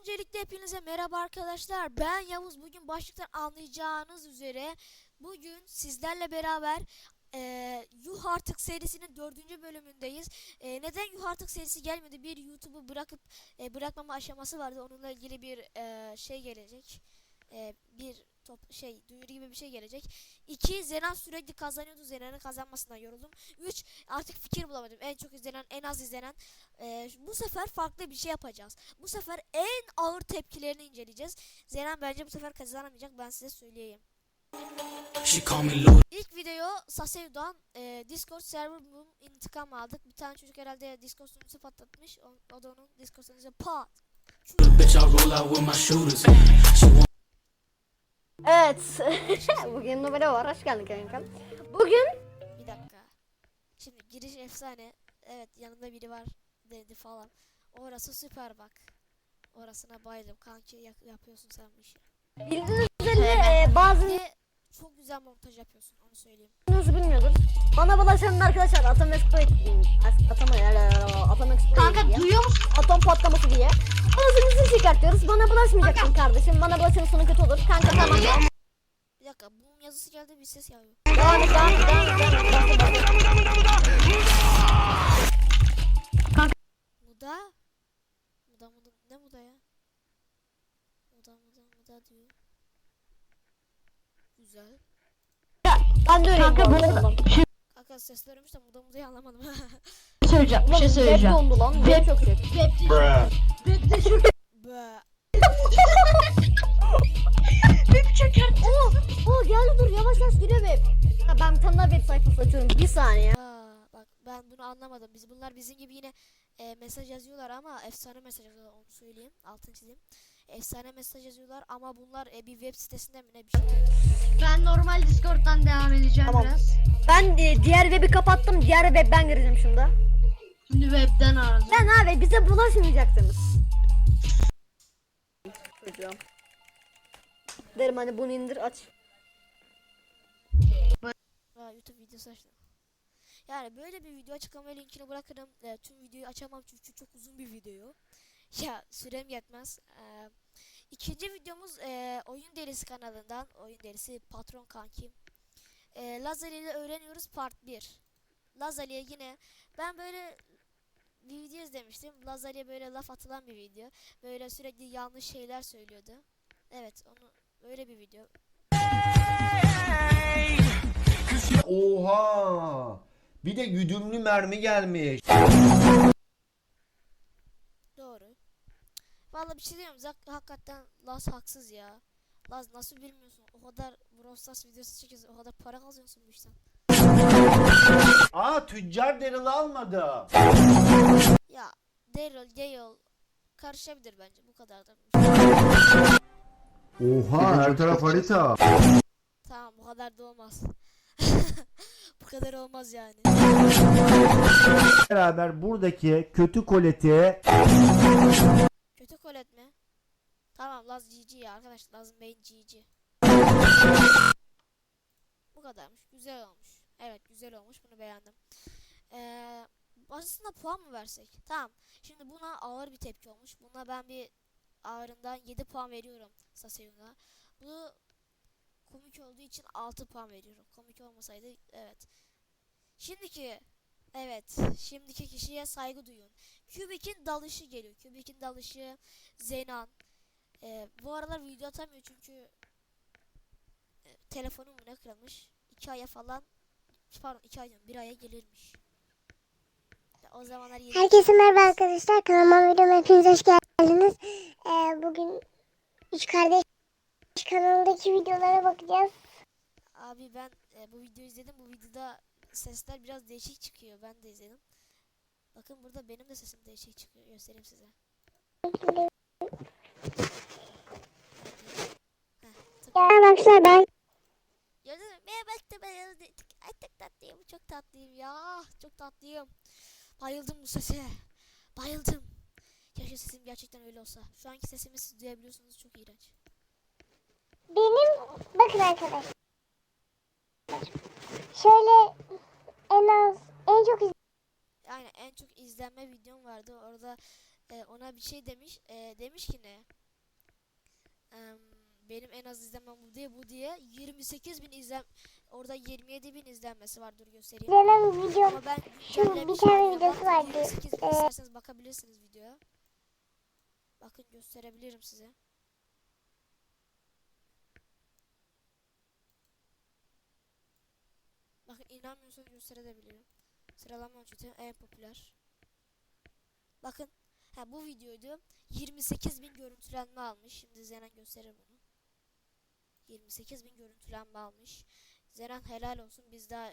Öncelikle hepinize merhaba arkadaşlar. Ben Yavuz. Bugün başlıktan anlayacağınız üzere bugün sizlerle beraber eee Yuh Artık serisinin dördüncü bölümündeyiz. Eee, neden Yuh Artık serisi gelmedi? Bir YouTube'u bırakıp eee, bırakmama aşaması vardı. Onunla ilgili bir eee, şey gelecek. Eee, bir şey duyuru gibi bir şey gelecek. İki Zenan sürekli kazanıyordu. Zenan'ın kazanmasından yoruldum. Üç artık fikir bulamadım. En çok izlenen, en az izlenen. Eee, bu sefer farklı bir şey yapacağız. Bu sefer en ağır tepkilerini inceleyeceğiz. Zenan bence bu sefer kazanamayacak. Ben size söyleyeyim. İlk video Sasev'dan e, Discord server boom intikam aldık. Bir tane çocuk herhalde Discord sunucusu patlatmış. O, o da onun Discord sunucusu pat. Evet. Bugün numara var. Hoş geldin kanka. Bugün Bir dakika. Şimdi giriş efsane. Evet yanında biri var dedi falan. Orası süper bak. Orasına bayıldım. Kanki yap- yapıyorsun sen bu işi. bildiğiniz üzere e, bazı de çok güzel montaj yapıyorsun onu söyleyeyim. nasıl bilmiyordur. Bana bulaşan arkadaşlar Atom Exploit Atom Atom Exploit Kanka diye. duyuyor musun? Atom patlaması diye. Anasını çıkartıyoruz. Bana bulaşmayacaksın kardeşim. Bana bulaşın sonu kötü olur. Kanka tamam. Bir dakika boom yazısı geldi bir ses yağıyor. Devam et devam et devam et, devam et. Bastı, bastı. Muda? Muda muda ne muda ya? Muda muda muda diyor. Güzel. Ben de öyleyim. Kanka bu arada. şey Kanka sesler ölmüş de muda mudayı anlamadım. söyleyeceğim. Bir şey web söyleyeceğim. dondu lan. Web çok kötü. Bö. Web çeker. Oo, oo geldi dur yavaş yavaş giriyor web. Ha, ben bir tane daha web sayfası açıyorum. Bir saniye. Aa, bak ben bunu anlamadım. Biz bunlar bizim gibi yine e, mesaj yazıyorlar ama efsane mesaj yazıyorlar onu söyleyeyim. Altını çizeyim. Efsane mesaj yazıyorlar ama bunlar e, bir web sitesinde mi ne bir şey. Ben normal Discord'dan devam edeceğim Tamam. biraz. Ben e, diğer web'i kapattım. Diğer web'den gireceğim şimdi. Şimdi webden aradım. Lan abi bize bulaşmayacaksınız. Çocuğum. Derim hani bunu indir aç. YouTube videosu açtım. Yani böyle bir video açıklama linkini bırakırım. E, tüm videoyu açamam çünkü çok uzun bir video. Ya sürem yetmez. E, ikinci videomuz e, Oyun Delisi kanalından. Oyun Delisi Patron Kankim. E, Lazali ile öğreniyoruz part 1. Lazali'ye yine ben böyle bir video izlemiştim. Lazali'ye böyle laf atılan bir video. Böyle sürekli yanlış şeyler söylüyordu. Evet onu böyle bir video. Oha! Bir de güdümlü mermi gelmiş. Doğru. Vallahi bir şey diyeyim. Zak hakikaten Laz haksız ya. Laz nasıl bilmiyorsun? O kadar Brawl Stars videosu çekiyorsun. O kadar para kazanıyorsun bu işten. Aa tüccar Daryl almadı. Ya Daryl, Gale karışabilir bence. Bu kadar da. Oha her taraf harita. Tamam bu kadar da olmaz. bu kadar olmaz yani. Beraber buradaki kötü koleti Kötü kolet mi? Tamam Laz GG ya arkadaşlar. Laz'ın main GG. Bu kadarmış. Güzel olmuş. Evet güzel olmuş. Bunu beğendim. Ee, aslında puan mı versek? Tamam. Şimdi buna ağır bir tepki olmuş. Buna ben bir ağırından 7 puan veriyorum Saseyun'a. Bu komik olduğu için 6 puan veriyorum. Komik olmasaydı evet. Şimdiki evet şimdiki kişiye saygı duyun. Kübik'in dalışı geliyor. Kübik'in dalışı Zenan. Ee, bu aralar video atamıyor çünkü e, telefonum ne kırılmış. 2 aya falan pardon 2 ay 1 aya gelirmiş. O zamanlar yeni Herkese merhaba arkadaşlar. Kanalıma videoma hepiniz hoş geldiniz. Ee, bugün Üç Kardeş kanalındaki videolara bakacağız. Abi ben e, bu videoyu izledim. Bu videoda sesler biraz değişik çıkıyor. Ben de izledim. Bakın burada benim de sesim değişik çıkıyor. Göstereyim size. Ya arkadaşlar ben Ay çok tatlıyım. Çok tatlıyım ya. Çok tatlıyım. Bayıldım bu sese. Bayıldım. Keşke sesim gerçekten öyle olsa. Şu anki sesimi siz duyabiliyorsunuz. Çok iğrenç. benim bakın arkadaşlar. Şöyle en az en çok iz- Aynen en çok izlenme videom vardı. Orada e, ona bir şey demiş. E, demiş ki ne? Em, benim en az izlemem bu diye bu diye 28 bin izlem orada 27 bin izlenmesi var dur göstereyim. Zeynep video Ama ben Şu bir tane video videosu vardı. 28 bin Ee, isterseniz bakabilirsiniz videoya. Bakın gösterebilirim size. Bakın inanmıyorsanız gösterebilirim. Sıralama ölçütü en popüler. Bakın. Ha bu videoydu. 28 bin görüntülenme almış. Şimdi Zenan gösterir bunu. 28 bin görüntülenme almış. Zenan helal olsun. Biz daha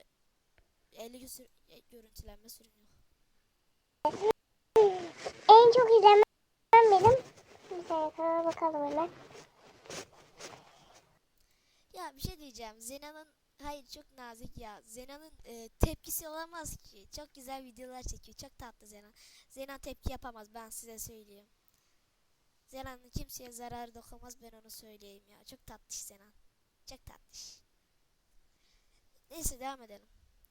50 sür- e, görüntülenme sürünüyor. en çok izlenen benim. Bir bakalım hemen. Ya bir şey diyeceğim. Zena'nın hayır çok nazik ya. Zena'nın e, tepkisi olamaz ki. Çok güzel videolar çekiyor. Çok tatlı Zena. Zena tepki yapamaz ben size söyleyeyim. Zena'nın kimseye zararı dokunmaz ben onu söyleyeyim ya. Çok tatlış Zena. Çok tatlış. Neyse devam edelim.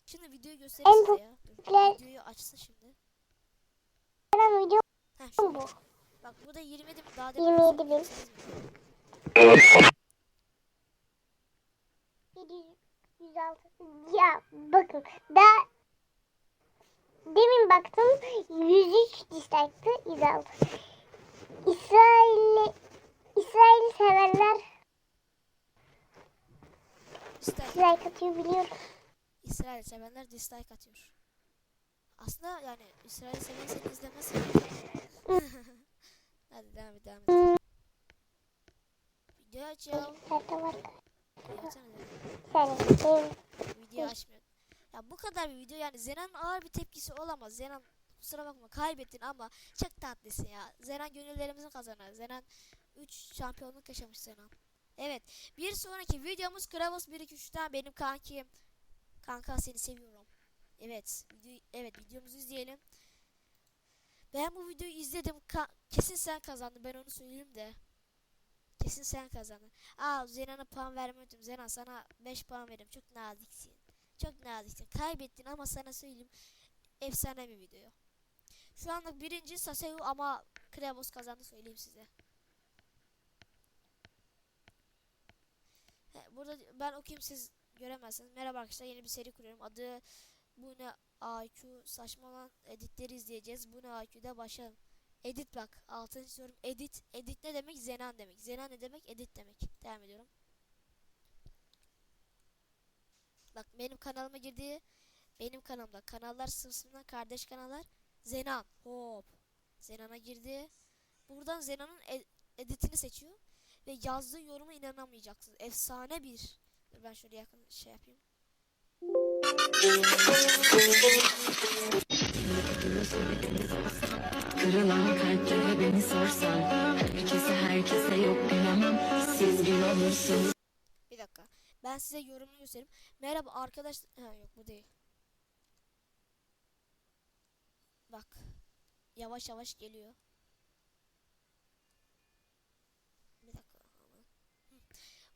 Şimdi videoyu göstereyim size ya. Dur, videoyu açsın şimdi. Zeynep video Heh, şu. bu. Bak burada 27 bin daha demin 27 bin. 28 bin. 106. Ya bakın daha demin baktım 103 dislike'tı 106. İsrail'i İsrail'i sevenler Dislike. atıyor biliyorum. İsrail sevenler dislike atıyor. Aslında yani İsrail seven izlemez. Hadi devam et devam et. Video aç ya. Video açmıyor. Ya bu kadar bir video yani Zena'nın ağır bir tepkisi olamaz. Zenan kusura bakma kaybettin ama çok tatlısın ya. Zenan gönüllerimizin kazanır. Zenan 3 şampiyonluk yaşamış Zenan. Evet. Bir sonraki videomuz Kravos 1 2 3'ten benim kankim. Kanka seni seviyorum. Evet. Video, evet videomuzu izleyelim. Ben bu videoyu izledim. Ka- kesin sen kazandın. Ben onu söyleyeyim de. Kesin sen kazandın. Aa Zenan'a puan vermedim. Zenan sana 5 puan veririm. Çok naziksin. Çok naziksin. Kaybettin ama sana söyleyeyim. Efsane bir video. Şu anlık birinci Saseo ama Krevos kazandı söyleyeyim size. He, Burada ben okuyayım siz göremezsiniz. Merhaba arkadaşlar yeni bir seri kuruyorum. Adı bu ne IQ saçma olan editleri izleyeceğiz. Bu ne IQ'da başlayalım. Edit bak. Altını çiziyorum. Edit. Edit ne demek? Zenan demek. Zenan ne demek? Edit demek. Devam ediyorum. Bak benim kanalıma girdiği benim kanalımda kanallar sınıfından kardeş kanallar Zenan. Hop. Zenan'a girdi. Buradan Zenan'ın e- editini seçiyor ve yazdığı yoruma inanamayacaksınız. Efsane bir. Dur ben şöyle yakın şey yapayım. Kırılan kalplere beni sorsan Herkese herkese yok bilemem Siz gün olursunuz Bir dakika. Ben size yorumunu göstereyim. Merhaba arkadaş... Ha yok bu değil. Bak. Yavaş yavaş geliyor. Bir dakika.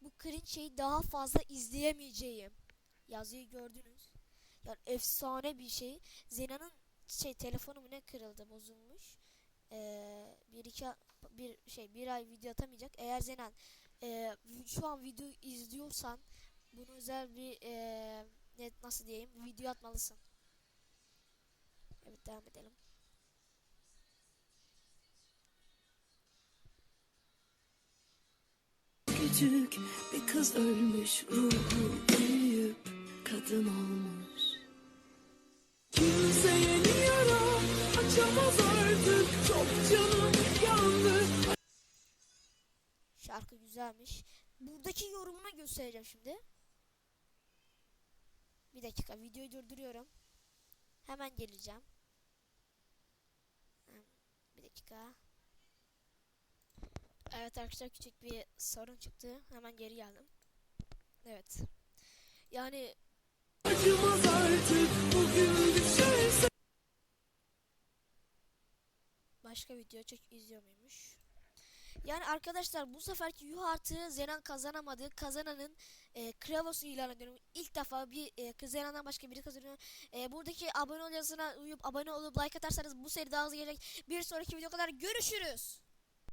Bu cringe şeyi daha fazla izleyemeyeceğim. Yazıyı gördünüz. Yani efsane bir şey. Zena'nın şey telefonu mu ne kırıldı bozulmuş. Ee, bir iki bir şey bir ay video atamayacak. Eğer Zenan e, şu an videoyu izliyorsan bunu özel bir e, ne, nasıl diyeyim video atmalısın. Evet devam edelim. Küçük bir kız ölmüş Ruhu büyüyüp kadın olmuş Kimse yeni yara Açamaz artık Çok canım yandı Şarkı güzelmiş. Buradaki yorumuna göstereceğim şimdi. Bir dakika videoyu durduruyorum. Hemen geleceğim. Bir dakika. Evet arkadaşlar küçük bir sorun çıktı. Hemen geri geldim. Evet. Yani Acımaz artık Bugün düşerse başka video çok izliyor muymuş? Yani arkadaşlar bu seferki yuh artı Zenan kazanamadı. Kazananın e, Kravos'u ilan ediyorum. İlk defa bir e, Zenan'dan başka biri kazanıyor. E, buradaki abone ol uyup abone olup like atarsanız bu seri daha hızlı gelecek. Bir sonraki video kadar görüşürüz.